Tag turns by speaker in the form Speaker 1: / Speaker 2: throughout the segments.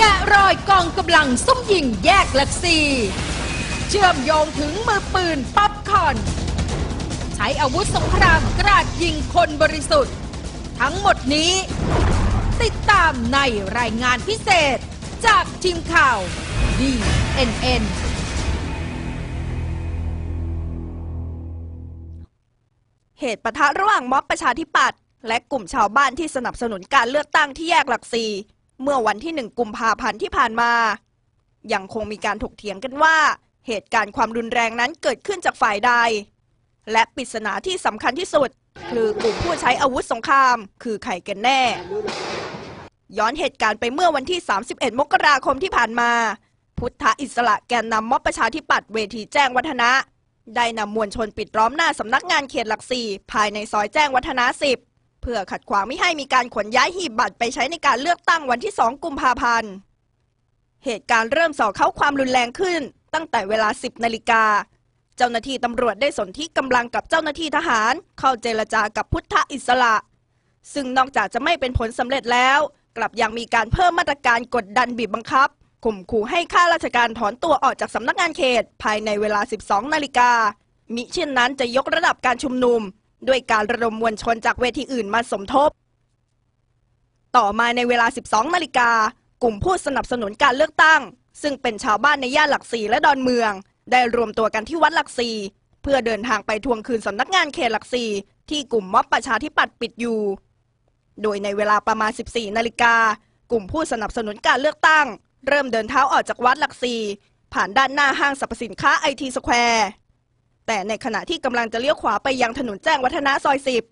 Speaker 1: แกะรอยกองกำลังส้มยิงแยกหลักสี่เชื่อมโยงถึงมือปืนป๊อปคอน ใช้อาวุธสงครามกราดยิงคนบริสุทธิ์ ทั้งหมดนี้ ติดตามในรายงานพิเศษจากทีมข่าว DNN
Speaker 2: เหตุปะทะระหว่างม็อบประชาธิปัตย์และกลุ่มชาวบ้านที่สนับสนุนการเลือกตั้งที่แยกหลักสี่ เมื่อวันที่หนึ่งกุมภาพันธ์ที่ผ่านมา ยังคงมีการถกเถียงกันว่า เหตุการณ์ความรุนแรงนั้นเกิดขึ้นจากฝ่ายใด และปริศนาที่สำคัญที่สุด คือกลุ่มผู้ใช้อาวุธสงคราม คือใครกันแน่ ย้อนเหตุการณ์ไปเมื่อวันที่ 31 มกราคมที่ผ่านมา พุทธอิสระแกนนำม็อบประชาธิปัตย์เวทีแจ้งวัฒนะ ได้นำมวลชนปิดล้อมหน้าสำนักงานเขตหลักสี่ภายในซอยแจ้งวัฒนะสิบ พื่อขัดขวางไม่ให้มีการขนย้ายหีบบัตรไปใช้ในการเลือกตั้งวันที่ 2 กุมภาพันธ์ เหตุการณ์เริ่มส่อเข้าความรุนแรงขึ้น ตั้งแต่เวลา 10 นาฬิกา เจ้าหน้าที่ตำรวจได้สนที่กำลังกับเจ้าหน้าที่ทหาร เข้าเจรจากับพุทธอิสระ ซึ่งนอกจากจะไม่เป็นผลสำเร็จแล้ว กลับยังมีการเพิ่มมาตรการกดดันบีบบังคับข่มขู่ให้ข้าราชการถอนตัวออกจากสำนักงานเขต ภายในเวลา 12 นาฬิกามิเช่นนั้นจะยกระดับการชุมนุม ด้วยการระดมมวลชนจากเวทีอื่นมาสมทบ ต่อมาในเวลา 12นาฬิกากลุ่มผู้สนับสนุนการเลือกตั้ง ซึ่งเป็นชาวบ้านในย่านหลักสี่และดอนเมือง ได้รวมตัวกันที่วัดหลักสี่เพื่อเดินทางไปทวงคืนสำนักงานเขตหลักสี่ที่กลุ่มม็อบประชาธิปัตย์ปิดอยู่ โดยในเวลาประมาณ 14นาฬิกากลุ่มผู้สนับสนุนการเลือกตั้ง เริ่มเดินเท้าออกจากวัดหลักสี่ผ่านด้านหน้าห้างสรรพสินค้าไอทีสแควร์ แต่ในขณะที่กำลังจะเลี้ยวขวาไปยังถนนแจ้งวัฒนะซอยสิบ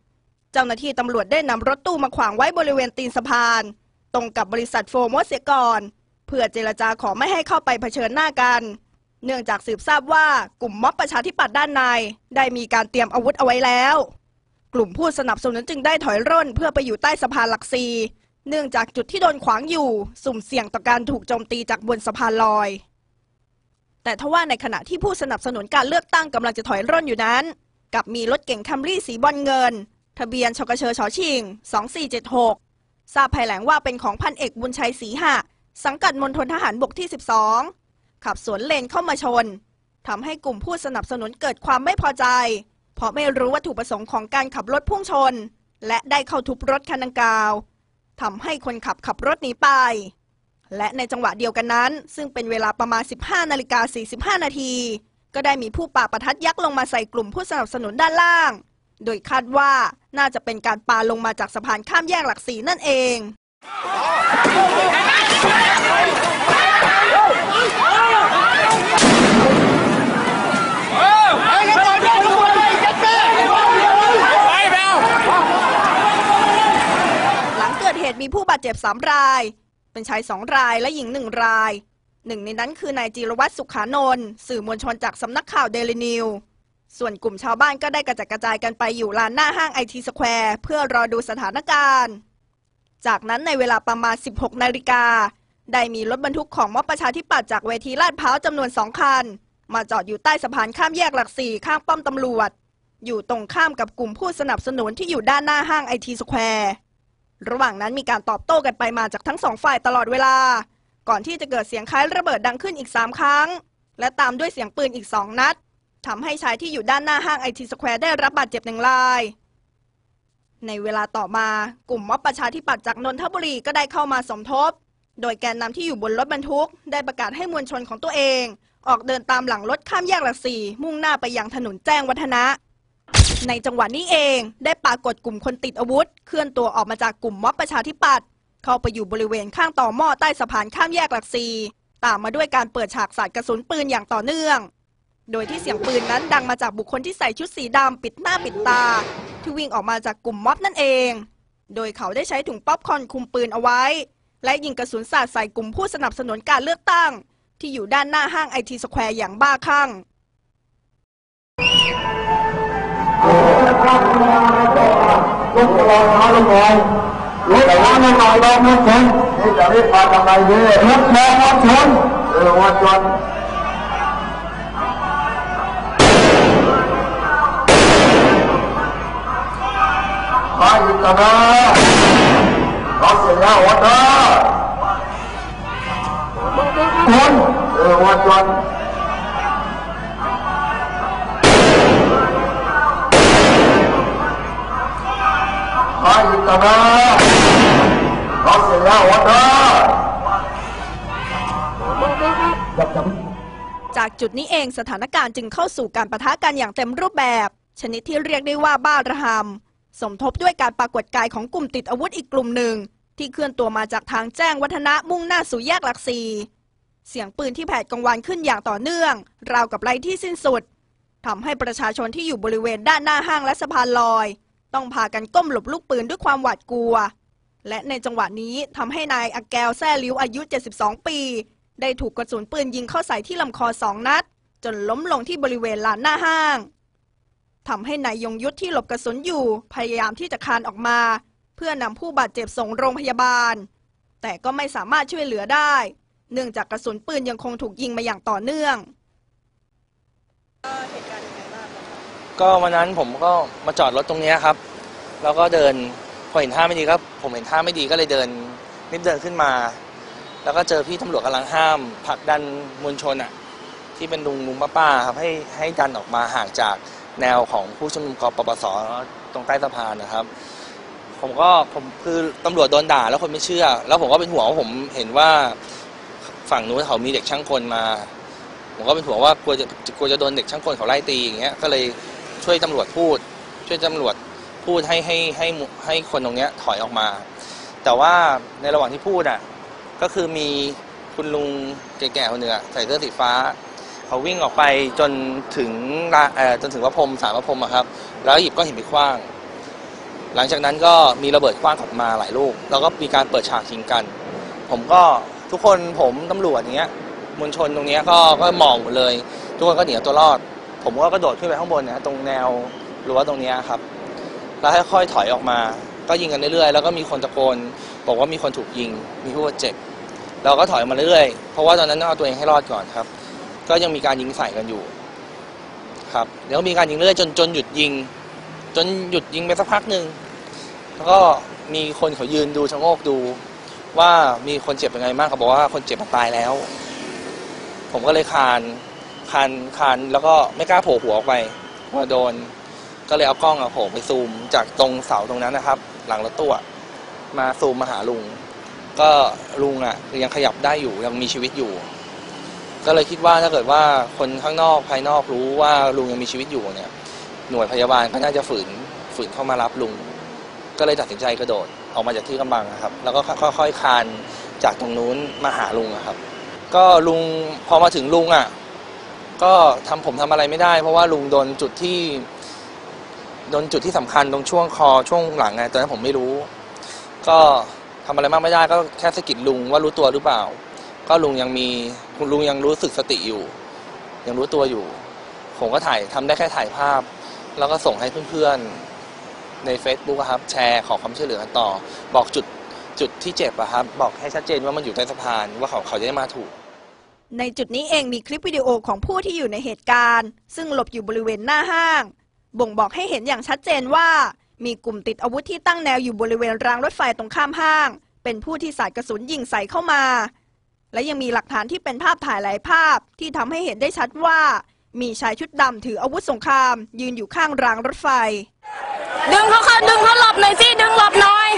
Speaker 2: เจ้าหน้าที่ตำรวจได้นำรถตู้มาขวางไว้บริเวณตีนสะพาน ตรงกับบริษัทโฟมเสียก่อน เพื่อเจรจาขอไม่ให้เข้าไปเผชิญหน้ากัน เนื่องจากสืบทราบว่ากลุ่มม็อบประชาธิปัตย์ด้านใน ได้มีการเตรียมอาวุธเอาไว้แล้ว กลุ่มผู้สนับสนุนจึงได้ถอยร่น เพื่อไปอยู่ใต้สะพานหลักซีเนื่องจากจุดที่โดนขวางอยู่ สุ่มเสี่ยงต่อการถูกโจมตีจากบนสะพานลอย แต่ทว่าในขณะที่ผู้สนับสนุนการเลือกตั้งกำลังจะถอยร่นอยู่นั้นกลับมีรถเก๋งคัมรี่สีบอลเงิน ทะเบียนชกเชอชอชิง 2476 ทราบภายหลังว่าเป็นของพันเอกบุญชัยศรีหะ สังกัดมณฑลทหารบกที่ 12 ขับสวนเลนเข้ามาชนทำให้กลุ่มผู้สนับสนุนเกิดความไม่พอใจ เพราะไม่รู้วัตถุประสงค์ของการขับรถพุ่งชน และได้เข้าทุบรถคันดังกล่าวทำให้คนขับขับรถหนีไป และในจังหวะเดียวกันนั้น ซึ่งเป็นเวลาประมาณ 15นาฬิกา45 นาที ก็ได้มีผู้ป่าประทัดยักษ์ลงมาใส่กลุ่มผู้สนับสนุนด้านล่าง โดยคาดว่าน่าจะเป็นการปาลงมาจากสะพานข้ามแยกหลักสีนั่นเองหลังเกิดเหตุมีผู้บาดเจ็บ 3 ราย เป็นชาย2รายและหญิง1ราย หนึ่งในนั้นคือนายจีรวัตรสุขานนท์สื่อมวลชนจากสำนักข่าวเดลินิวส่วนกลุ่มชาวบ้านก็ได้กระจัดกระจายกันไปอยู่ลานหน้าห้างไอทีสแควร์เพื่อรอดูสถานการณ์ จากนั้นในเวลาประมาณ 16 นาฬิกา ได้มีรถบรรทุกของม็อบประชาธิปัตย์จากเวทีลาดพร้าวจำนวนสองคัน มาจอดอยู่ใต้สะพานข้ามแยกหลักสี่ข้างป้อมตำรวจ อยู่ตรงข้ามกับกลุ่มผู้สนับสนุนที่อยู่ด้านหน้าห้างไอทีสแควร์ ระหว่างนั้นมีการตอบโต้กันไปมาจากทั้งสองฝ่ายตลอดเวลา ก่อนที่จะเกิดเสียงคล้ายระเบิดดังขึ้นอีก 3 ครั้ง และตามด้วยเสียงปืนอีก 2 นัดทำให้ชายที่อยู่ด้านหน้าห้างไอทีสแควร์ได้รับบาดเจ็บหนึ่งราย ในเวลาต่อมากลุ่มม็อบประชาธิปัตย์จากนนทบุรีก็ได้เข้ามาสมทบ โดยแกนนำที่อยู่บนรถบรรทุก ได้ประกาศให้มวลชนของตัวเอง ออกเดินตามหลังรถข้ามแยกหลักสี่มุ่งหน้าไปยังถนนแจ้งวัฒนะ ในจังหวะนี้เองได้ปรากฏกลุ่มคนติดอาวุธ เคลื่อนตัวออกมาจากกลุ่มม็อบประชาธิปัตย์เข้าไปอยู่บริเวณข้างต่อหม้อใต้สะพานข้ามแยกหลักซีตามมาด้วยการเปิดฉากสาดกระสุนปืนอย่างต่อเนื่อง โดยที่เสียงปืนนั้นดังมาจากบุคคลที่ใส่ชุดสีดำปิดหน้าปิดตา ที่วิ่งออกมาจากกลุ่มม็อบนั่นเอง โดยเขาได้ใช้ถุงป๊อปคอนคุมปืนเอาไว้ และยิงกระสุนสาดใส่กลุ่มผู้สนับสนุนการเลือกตั้ง ที่อยู่ด้านหน้าห้างไอทีสแควร์อย่างบ้าคลั่ง
Speaker 3: ลุกลงเท้าลงหน่อยลุกแต่ว่าไม่น่อยลงมันชนนี่จะรีบมาทำไมดีรถแรงรถชนเออวัดชนมาอีกแล้วนะรถเสียแล้ววัดนะชนเออวัดชนขออว่าขอเสร็ จแล้ววัดเด้อยับยับ
Speaker 2: จากจุดนี้เองสถานการณ์จึงเข้าสู่การประทะกันอย่างเต็มรูปแบบ ชนิดที่เรียกได้ว่าบ้าระหำสมทบด้วยการปรากฏกายของกลุ่มติดอาวุธอีกกลุ่มหนึ่ง ที่เคลื่อนตัวมาจากทางแจ้งวัฒนะมุ่งหน้าสู่แยกหลักสีเสียงปืนที่แผดกังวานขึ้นอย่างต่อเนื่อง ราวกับไร้ที่สิ้นสุดทำให้ประชาชนที่อยู่บริเวณด้านหน้าห้างและสะพานลอย ต้องพากันก้มหลบลูกปืนด้วยความหวาดกลัว และในจังหวะนี้ทำให้นายอแกวแซ่ลิ้วอายุ 72 ปี ได้ถูกกระสุนปืนยิงเข้าใส่ที่ลำคอสองนัด จนล้มลงที่บริเวณลานหน้าห้างทำให้นายยงยุทธที่หลบกระสุนอยู่ พยายามที่จะคานออกมา เพื่อนำผู้บาดเจ็บส่งโรงพยาบาล แต่ก็ไม่สามารถช่วยเหลือได้ เนื่องจากกระสุนปืนยังคงถูกยิงมาอย่างต่อเนื่อง
Speaker 4: ก็ ก็วันนั้นผมก็มาจอดรถตรงเนี้ยครับ แล้วก็เดินพอเห็นท่าไม่ดีก็ผมเห็นท่าไม่ดีก็เลยเดินรีบเดินขึ้นมา แล้วก็เจอพี่ตำรวจกำลังห้ามผลักดันมวลชนอะที่เป็นลุงลุงป้าๆครับให้ให้ดันออกมาห่างจากแนวของผู้ชุมนุมกปปสตรงใต้สะพานนะครับ ผมก็ผมคือตำรวจโดนด่าแล้วคนไม่เชื่อ แล้วผมก็เป็นห่วงว่าผมเห็นว่าฝั่งนู้นเขามีเด็กช่างกลมา ผมก็เป็นห่วงว่ากลัวจะกลัวจะโดนเด็กช่างกลเขาไล่ตีอย่างเงี้ยก็เลย ช่วยตำรวจพูด ช่วยตำรวจพูดให้ให้ให้ให้คนตรงเนี้ยถอยออกมา แต่ว่าในระหว่างที่พูดอะก็คือมีคุณลุงแก่ๆคนหนึ่งใส่เสื้อสีฟ้าเขาวิ่งออกไปจนถึงลาเออจนถึงพระพรมสารพระพรมอะครับ แล้วหยิบก้อนหินไปขว้าง หลังจากนั้นก็มีระเบิดขว้างออกมาหลายลูก แล้วก็มีการเปิดฉากยิงกัน ผมก็ทุกคนผมตำรวจอย่างเงี้ยมวลชนตรงเนี้ยก็ก็มองหมดเลย ทุกคนก็หนีเอาตัวรอด ผมก็กระโดดขึ้นไปข้างบนนะตรงแนวรั้วตรงนี้ครับ แล้วค่อยๆถอยออกมา ก็ยิงกันเรื่อยๆ แล้วก็มีคนตะโกนบอกว่ามีคนถูกยิง มีผู้บาดเจ็บ เราก็ถอยมาเรื่อยๆ เพราะว่าตอนนั้นต้องเอาตัวเองให้รอดก่อนครับ ก็ยังมีการยิงใส่กันอยู่ ครับแล้วมีการยิงเรื่อยจนจนหยุดยิง จนหยุดยิงไปสักพักหนึ่งแล้วก็มีคนเขายืนดูชะโงกดู ว่ามีคนเจ็บยังไงบ้างเขาบอกว่าคนเจ็บมันตายแล้ว ผมก็เลยคาน คานคานแล้วก็ไม่กล้าโผล่หัวออกไปว่าโดน ก็เลยเอากล้องอะโผล่ไปซูม จากตรงเสาตรงนั้นนะครับ หลังรถตู้อะมาซูมมาหาลุง ก็ลุงอะยังขยับได้อยู่ยังมีชีวิตอยู่ ก็เลยคิดว่าถ้าเกิดว่าคนข้างนอกภายนอกรู้ว่าลุงยังมีชีวิตอยู่เนี่ย หน่วยพยาบาลก็น่าจะฝืนฝืนเข้ามารับลุง ก็เลยตัดสินใจกระโดดออกมาจากที่กำบังครับ แล้วก็ค่อยๆคานจากตรงนู้นมาหาลุงครับ ก็ลุงพอมาถึงลุงอะ ก็ทำผมทำอะไรไม่ได้ เพราะว่าลุงโดนจุดที่โดนจุดที่สำคัญตรงช่วงคอช่วงหลังไงตอนนั้นผมไม่รู้ ก็ทำอะไรมากไม่ได้ ก็แค่สะกิดลุงว่ารู้ตัวหรือเปล่า ก็ลุงยังมีลุงยังรู้สึกสติอยู่ ยังรู้ตัวอยู่ ผมก็ถ่ายทำได้แค่ถ่ายภาพ แล้วก็ส่งให้เพื่อนๆ ใน Facebook อะครับ แชร์ขอความช่วยเหลือกันต่อ บอกจุดจุดที่เจ็บอะครับ บอกให้ชัดเจนว่ามันอยู่ใต้สะพานว่าเขาเขาจะได้มาถูก
Speaker 2: ในจุดนี้เองมีคลิปวิดีโอของผู้ที่อยู่ในเหตุการณ์ ซึ่งหลบอยู่บริเวณหน้าห้าง บ่งบอกให้เห็นอย่างชัดเจนว่า มีกลุ่มติดอาวุธที่ตั้งแนวอยู่บริเวณรางรถไฟตรงข้ามห้าง เป็นผู้ที่สาดกระสุนยิงใส่เข้ามา และยังมีหลักฐานที่เป็นภาพถ่ายหลายภาพ ที่ทำให้เห็นได้ชัดว่า มีชายชุดดำถืออาวุธสงคราม ยืนอยู่ข้างรางรถไฟ
Speaker 5: ดึงเขาเขาดึงเขาหลบหน่อยสิดึงหลบหน่อย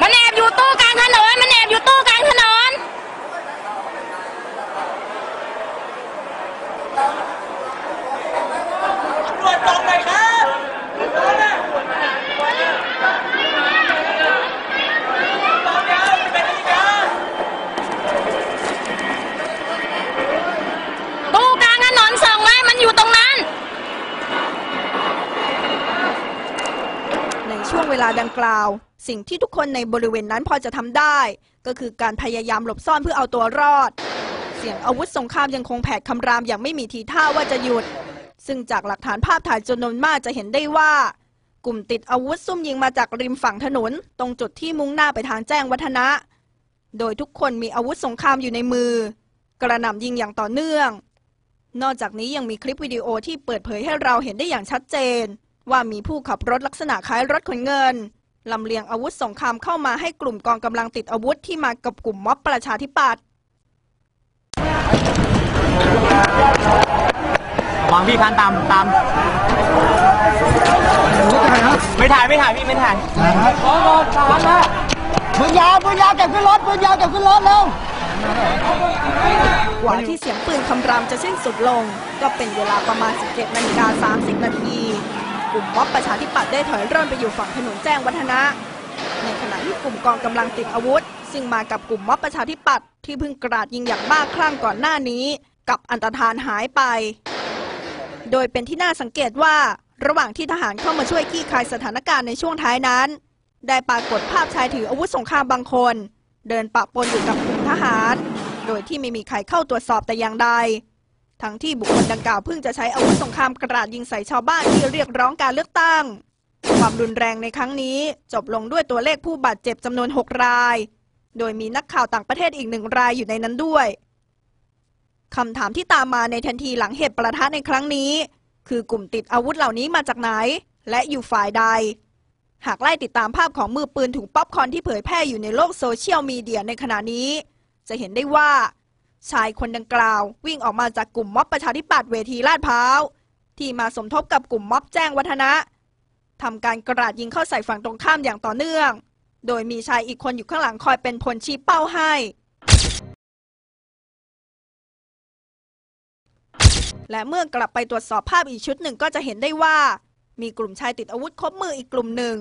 Speaker 5: มัน แอบอยู่ตู้กลางถนนมันแอบอยู่ตู้กลางถนนตู้กลางถนนส่งไว้มันอยู่ตรงนั้น
Speaker 2: ในช่วงเวลาดังกล่าว สิ่งที่ทุกคนในบริเวณนั้นพอจะทำได้ ก็คือการพยายามหลบซ่อนเพื่อเอาตัวรอด เสียงอาวุธสงครามยังคงแผดคำรามอย่างไม่มีทีท่าว่าจะหยุด ซึ่งจากหลักฐานภาพถ่ายจำนวนมากจะเห็นได้ว่า กลุ่มติดอาวุธซุ่มยิงมาจากริมฝั่งถนน ตรงจุดที่มุ่งหน้าไปทางแจ้งวัฒนะ โดยทุกคนมีอาวุธสงครามอยู่ในมือ กระหน่ำยิงอย่างต่อเนื่อง นอกจากนี้ยังมีคลิปวิดีโอที่เปิดเผยให้เราเห็นได้อย่างชัดเจน ว่ามีผู้ขับรถลักษณะคล้ายรถขนเงิน ลำเลียงอาวุธสงครามเข้ามาให้กลุ่มกองกำลังติดอาวุธที่มากับกลุ่มม็อบประชาธิปัตย์
Speaker 6: วางพี่คันตามตามไม่ถ่ายไม่ถ่ายพี่ไม่ถ่าย
Speaker 7: ปืนยาวปืนยาวเก็บขึ้นรถปืนยาวเก็บขึ้นรถเร็ว
Speaker 2: กว่าที่เสียงปืนคำรามจะสิ้นสุดลง ก็เป็นเวลาประมาณ 17นาฬิกา30 นาที กลุ่มม็อบประชาธิปัตย์ได้ถอยร่นไปอยู่ฝั่งถนนแจ้งวัฒนะ ในขณะที่กลุ่มกองกำลังติดอาวุธ ซึ่งมากับกลุ่มม็อบประชาธิปัตย์ที่เพิ่งกราดยิงอย่างบ้าคลั่งก่อนหน้านี้ กับอันตรธานหายไป โดยเป็นที่น่าสังเกตว่าระหว่างที่ทหารเข้ามาช่วยคลี่คายสถานการณ์ในช่วงท้ายนั้น ได้ปรากฏภาพชายถืออาวุธสงครามบางคน เดินปะปนอยู่กับกลุ่มทหาร โดยที่ไม่มีใครเข้าตรวจสอบแต่อย่างใด ทั้งที่บุคคลดังกล่าวเพิ่งจะใช้อาวุธสงครามกระดาษยิงใส่ชาวบ้านที่เรียกร้องการเลือกตั้ง ความรุนแรงในครั้งนี้จบลงด้วยตัวเลขผู้บาดเจ็บจำนวน 6 ราย โดยมีนักข่าวต่างประเทศอีกหนึ่งรายอยู่ในนั้นด้วยคำถามที่ตามมาในทันทีหลังเหตุประทะในครั้งนี้ คือกลุ่มติดอาวุธเหล่านี้มาจากไหน และอยู่ฝ่ายใด หากไล่ติดตามภาพของมือปืนถุงป๊อปคอนที่เผยแพร่อยู่ในโลกโซเชียลมีเดียในขณะนี้ จะเห็นได้ว่า ชายคนดังกล่าว วิ่งออกมาจากกลุ่มม็อบประชาธิปัตย์เวทีลาดพร้าวที่มาสมทบกับกลุ่มม็อบแจ้งวัฒนะทำการกราดยิงเข้าใส่ฝั่งตรงข้ามอย่างต่อเนื่อง โดยมีชายอีกคนอยู่ข้างหลังคอยเป็นพลชี้เป้าให้ และเมื่อกลับไปตรวจสอบภาพอีกชุดหนึ่งก็จะเห็นได้ว่า มีกลุ่มชายติดอาวุธครบมืออีกกลุ่มหนึ่ง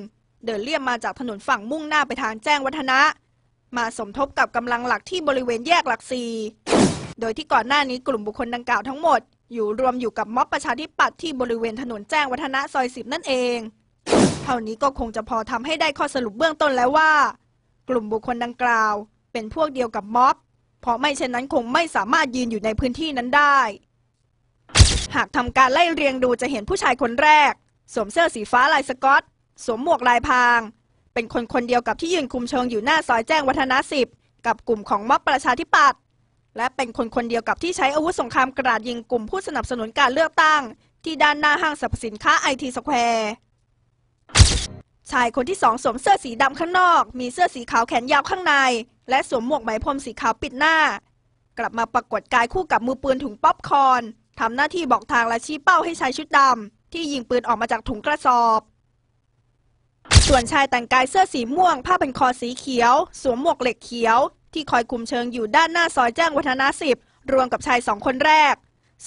Speaker 2: เดินเลี่ยมมาจากถนนฝั่งมุ่งหน้าไปทางแจ้งวัฒนะ มาสมทบกับกำลังหลักที่บริเวณแยกหลักสี่โดยที่ก่อนหน้านี้กลุ่มบุคคลดังกล่าวทั้งหมด อยู่รวมอยู่กับม็อบประชาธิปัตย์ที่บริเวณถนนแจ้งวัฒนะซอยสิบนั่นเอง เท่านี้ก็คงจะพอทำให้ได้ข้อสรุปเบื้องต้นแล้วว่า กลุ่มบุคคลดังกล่าว เป็นพวกเดียวกับม็อบ เพราะไม่เช่นนั้นคงไม่สามารถยืนอยู่ในพื้นที่นั้นได้ หากทำการไล่เรียงดูจะเห็นผู้ชายคนแรก สวมเสื้อสีฟ้าลายสกอต สวมหมวกลายพราง เป็นคนคนเดียวกับที่ยืนคุมเชิงอยู่หน้าซอยแจ้งวัฒนะสิบกับกลุ่มของม็อบประชาธิปัตย์และเป็นคนคนเดียวกับที่ใช้อาวุธสงครามกระดาษยิงกลุ่มผู้สนับสนุนการเลือกตั้ง ที่ด้านหน้าห้างสรรพสินค้าไอทีสแควร์ชายคนที่สองสวมเสื้อสีดำข้างนอก มีเสื้อสีขาวแขนยาวข้างใน และสวมหมวกไหมพรมสีขาวปิดหน้า กลับมาปรากฏกายคู่กับมือปืนถุงป๊อปคอนทำหน้าที่บอกทางและชี้เป้าให้ชายชุดดำที่ยิงปืนออกมาจากถุงกระสอบ ส่วนชายแต่งกายเสื้อสีม่วง ผ้าเป็นคอสีเขียว สวมหมวกเหล็กเขียว ที่คอยคุมเชิงอยู่ด้านหน้าซอยแจ้งวัฒนะสิบรวมกับชายสองคนแรก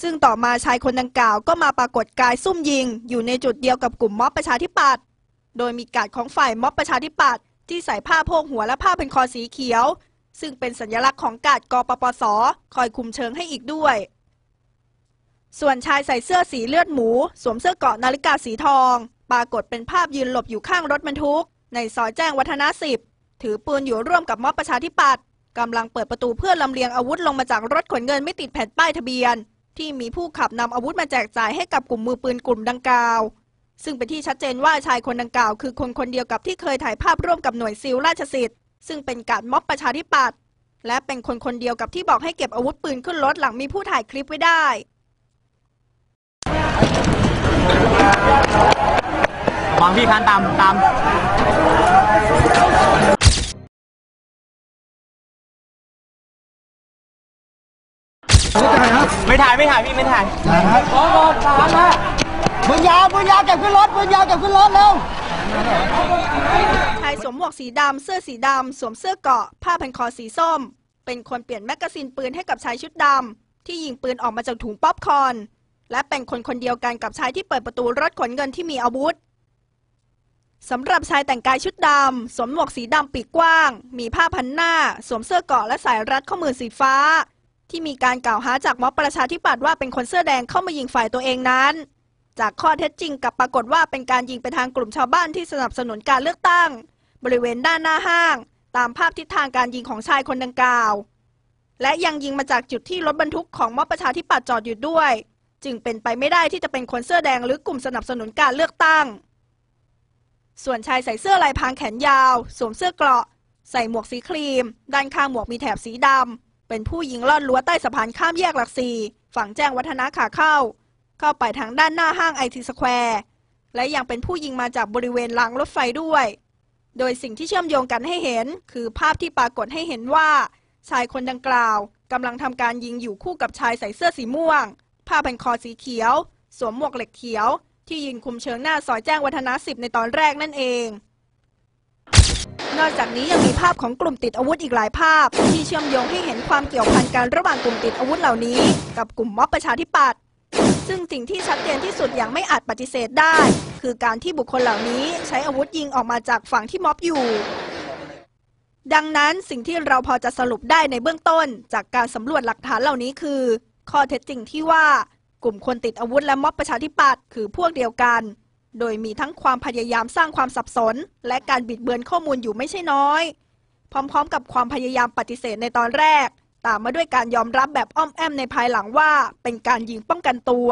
Speaker 2: ซึ่งต่อมาชายคนดังกล่าวก็มาปรากฏกายซุ่มยิง อยู่ในจุดเดียวกับกลุ่มม็อบประชาธิปัตย์โดยมีการดของฝ่ายม็อบประชาธิปัตย์ที่ใส่ผ้าโพกหัวและผ้าเป็นคอสีเขียว ซึ่งเป็นสัญลักษณ์ของการดกปปส คอยคุมเชิงให้อีกด้วย ส่วนชายใส่เสื้อสีเลือดหมู สวมเสื้อเกราะนาฬิกาสีทอง ปรากฏเป็นภาพยืนหลบอยู่ข้างรถบรรทุก ในซอยแจ้งวัฒนะสิบถือปืนอยู่ร่วมกับม็อบประชาธิปัตย์กำลังเปิดประตูเพื่อลำเลียงอาวุธลงมาจากรถขนเงินไม่ติดแผ่นป้ายทะเบียน ที่มีผู้ขับนำอาวุธมาแจกจ่ายให้กับกลุ่มมือปืนกลุ่มดังกล่าว ซึ่งเป็นที่ชัดเจนว่าชายคนดังกล่าว คือคนคนเดียวกับที่เคยถ่ายภาพร่วมกับหน่วยซิลราชสิทธิ์ซึ่งเป็นการม็อบประชาธิปัตย์และเป็นคนคนเดียวกับที่บอกให้เก็บอาวุธปืนขึ้นรถหลังมีผู้ถ่ายคลิปไว้ได้
Speaker 6: วางพี่คันตามตามไม่ถ่ายไม่ถ่ายพี่ไม่ถ่าย
Speaker 7: ปืนยาวปืนยาวเก็บขึ้นรถปืนยาวเก็บขึ้นรถเร็ว
Speaker 2: ชายสวมหมวกสีดำเสื้อสีดำสวมเสื้อเกราะ ผ้าพันคอสีส้ม เป็นคนเปลี่ยนแมกกาซีนปืนให้กับชายชุดดำที่ยิงปืนออกมาจากถุงป๊อปคอร์นและเป็นคนคนเดียวกันกับชายที่เปิดประตูรถขนเงินที่มีอาวุธ สำหรับชายแต่งกายชุดดำ สวมหมวกสีดำปีกกว้าง มีผ้าพันหน้า สวมเสื้อเกราะและสายรัดข้อมือสีฟ้า ที่มีการกล่าวหาจากม็อบประชาธิปัตย์ว่าเป็นคนเสื้อแดงเข้ามายิงฝ่ายตัวเองนั้น จากข้อเท็จจริงกลับปรากฏว่าเป็นการยิงไปทางกลุ่มชาวบ้านที่สนับสนุนการเลือกตั้ง บริเวณด้านหน้าห้าง ตามภาพทิศทางการยิงของชายคนดังกล่าว และยังยิงมาจากจุดที่รถบรรทุกของม็อบประชาธิปัตย์จอดอยู่ด้วย จึงเป็นไปไม่ได้ที่จะเป็นคนเสื้อแดงหรือกลุ่มสนับสนุนการเลือกตั้ง ส่วนชายใส่เสื้อลายพรางแขนยาว สวมเสื้อเกราะ ใส่หมวกสีครีม ด้านข้างหมวกมีแถบสีดำ เป็นผู้ยิงลอดรั้วใต้สะพานข้ามแยกหลักสี่ฝั่งแจ้งวัฒนะขาเข้า เข้าไปทางด้านหน้าห้างไอทีสแควร์และยังเป็นผู้ยิงมาจากบริเวณรางรถไฟด้วย โดยสิ่งที่เชื่อมโยงกันให้เห็น คือภาพที่ปรากฏให้เห็นว่า ชายคนดังกล่าวกำลังทำการยิงอยู่คู่กับชายใส่เสื้อสีม่วง ผ้าพันคอสีเขียว สวมหมวกเหล็กเขียว ที่ยืนคุมเชิงหน้าซอยแจ้งวัฒนะสิบในตอนแรกนั่นเอง นอกจากนี้ยังมีภาพของกลุ่มติดอาวุธอีกหลายภาพ ที่เชื่อมโยงให้เห็นความเกี่ยวพันกันระหว่างกลุ่มติดอาวุธเหล่านี้ กับกลุ่มม็อบประชาธิปัตย์ซึ่งสิ่งที่ชัดเจนที่สุดอย่างไม่อาจปฏิเสธได้ คือการที่บุคคลเหล่านี้ใช้อาวุธยิงออกมาจากฝั่งที่ม็อบอยู่ ดังนั้นสิ่งที่เราพอจะสรุปได้ในเบื้องต้น จากการสำรวจหลักฐานเหล่านี้คือ ข้อเท็จจริงที่ว่า กลุ่มคนติดอาวุธและม็อบประชาธิปัตย์คือพวกเดียวกัน โดยมีทั้งความพยายามสร้างความสับสน และการบิดเบือนข้อมูลอยู่ไม่ใช่น้อย พร้อมๆ กับความพยายามปฏิเสธในตอนแรก ตามมาด้วยการยอมรับแบบอ้อมแอมในภายหลังว่าเป็นการยิงป้องกันตัว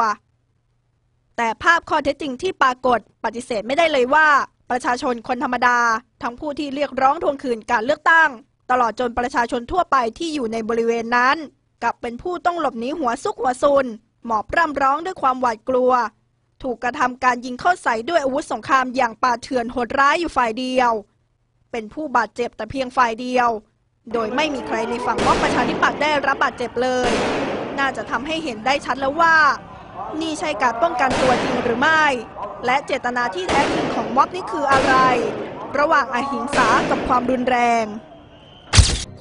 Speaker 2: แต่ภาพข้อเท็จจริงที่ปรากฏปฏิเสธไม่ได้เลยว่า ประชาชนคนธรรมดา ทั้งผู้ที่เรียกร้องทวงคืนการเลือกตั้ง ตลอดจนประชาชนทั่วไปที่อยู่ในบริเวณนั้นกลับเป็นผู้ต้องหลบหนีหัวซุกหัวซุน หมอบร่ำร้องด้วยความหวาดกลัว ถูกกระทำการยิงเข้าใส่ด้วยอาวุธสงครามอย่างป่าเถื่อนโหดร้ายอยู่ฝ่ายเดียว เป็นผู้บาดเจ็บแต่เพียงฝ่ายเดียว โดยไม่มีใครในฝั่งม็อบประชาธิปัตย์ได้รับบาดเจ็บเลย น่าจะทำให้เห็นได้ชัดแล้วว่า นี่ใช่การป้องกันตัวจริงหรือไม่ และเจตนาที่แท้จริงของม็อบนี่คืออะไร ระหว่างอหิงสากับความรุนแรง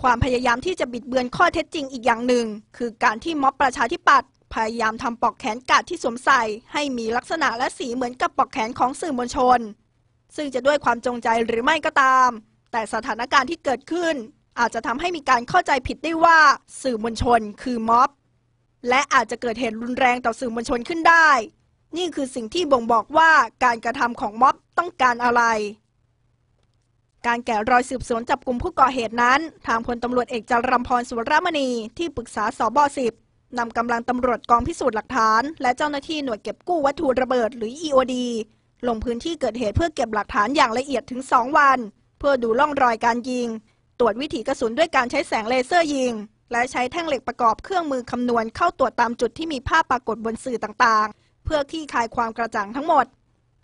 Speaker 2: ความพยายามที่จะบิดเบือนข้อเท็จจริงอีกอย่างหนึ่ง คือการที่ม็อบประชาธิปัตย์ พยายามทำปลอกแขนกาดที่สวมใส่ ให้มีลักษณะและสีเหมือนกับปลอกแขนของสื่อมวลชน ซึ่งจะด้วยความจงใจหรือไม่ก็ตาม แต่สถานการณ์ที่เกิดขึ้น อาจจะทำให้มีการเข้าใจผิดได้ว่าสื่อมวลชนคือม็อบ และอาจจะเกิดเหตุรุนแรงต่อสื่อมวลชนขึ้นได้ นี่คือสิ่งที่บ่งบอกว่าการกระทำของม็อบต้องการอะไรการแกะรอยสืบสวนจับกลุ่มผู้ก่อเหตุนั้น ทางพลตำรวจเอกจรัมพรสุวรมณีที่ปรึกษาสบสิบ นำกำลังตำรวจกองพิสูจน์หลักฐาน และเจ้าหน้าที่หน่วยเก็บกู้วัตถุระเบิดหรือ EOD ลงพื้นที่เกิดเหตุเพื่อเก็บหลักฐานอย่างละเอียดถึง 2 วัน เพื่อดูร่องรอยการยิง ตรวจวิถีกระสุนด้วยการใช้แสงเลเซอร์ยิง และใช้แท่งเหล็กประกอบเครื่องมือคำนวณเข้าตรวจตามจุดที่มีภาพปรากฏบนสื่อต่างๆ เพื่อคลี่คลายความกระจ่างทั้งหมด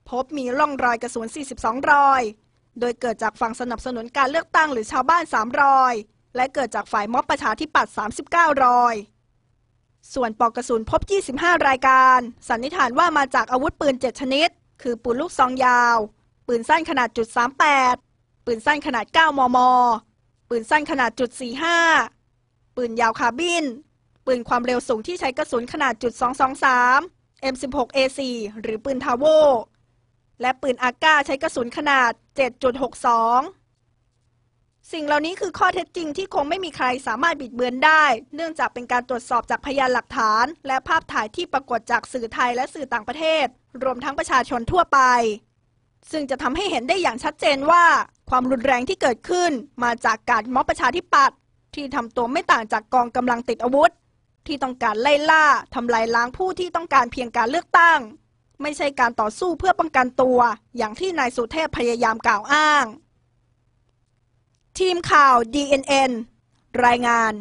Speaker 2: พบมีร่องรอยกระสุน 42 รอย โดยเกิดจากฝั่งสนับสนุนการเลือกตั้งหรือชาวบ้าน 3 รอย และเกิดจากฝ่ายม็อบประชาธิปัตย์ 39 รอย ส่วนปลอกกระสุนพบ 25 รายการ สันนิษฐานว่ามาจากอาวุธปืน 7 ชนิด คือปืนลูกซองยาว ปืนสั้นขนาดจุด38ปืนสั้นขนาด 9 มม ปืนสั้นขนาดจุด45ปืนยาวคาบิน ปืนความเร็วสูงที่ใช้กระสุนขนาดจุด223 M16A4 หรือปืนทาโวและปืนอากาใช้กระสุนขนาด 7.62 สิ่งเหล่านี้คือข้อเท็จจริงที่คงไม่มีใครสามารถบิดเบือนได้ เนื่องจากเป็นการตรวจสอบจากพยานหลักฐาน และภาพถ่ายที่ปรากฏจากสื่อไทยและสื่อต่างประเทศ รวมทั้งประชาชนทั่วไป ซึ่งจะทำให้เห็นได้อย่างชัดเจนว่า ความรุนแรงที่เกิดขึ้นมาจากการม็อบประชาธิปัตย์ที่ทำตัวไม่ต่างจากกองกำลังติดอาวุธ ที่ต้องการไล่ล่าทำลายล้างผู้ที่ต้องการเพียงการเลือกตั้ง ไม่ใช่การต่อสู้เพื่อป้องกันตัว อย่างที่นายสุเทพพยายามกล่าวอ้าง ทีมข่าว DNN รายงาน